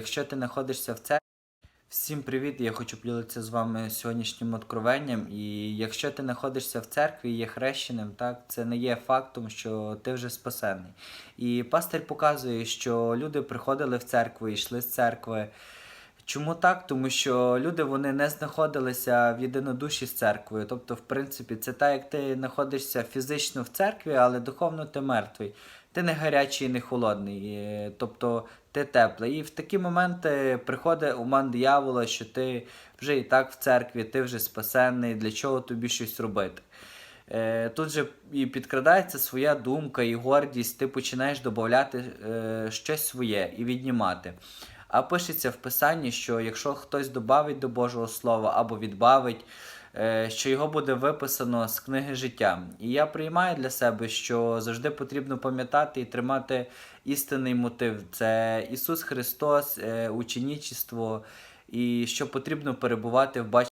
Якщо ти знаходишся в церкві, всім привіт! Я хочу поділитися з вами сьогоднішнім откровенням. І якщо ти знаходишся в церкві і є хрещеним, так це не є фактом, що ти вже спасений. І пастир показує, що люди приходили в церкву йшли з церкви. Чому так? Тому що люди вони не знаходилися в єдинодуші з церквою. Тобто, в принципі, це так, як ти знаходишся фізично в церкві, але духовно ти мертвий. Ти не гарячий, не холодний, тобто ти теплий. І в такі моменти приходить уман диявола, що ти вже і так в церкві, ти вже спасенний, для чого тобі щось робити. Е, Тут же і підкрадається своя думка і гордість, ти починаєш додати е, щось своє і віднімати. А пишеться в писанні, що якщо хтось додавить до Божого Слова або відбавить, е, що його буде виписано з книги життя. І я приймаю для себе, що завжди потрібно пам'ятати і тримати істинний мотив. Це Ісус Христос, ученічество, і що потрібно перебувати в баченні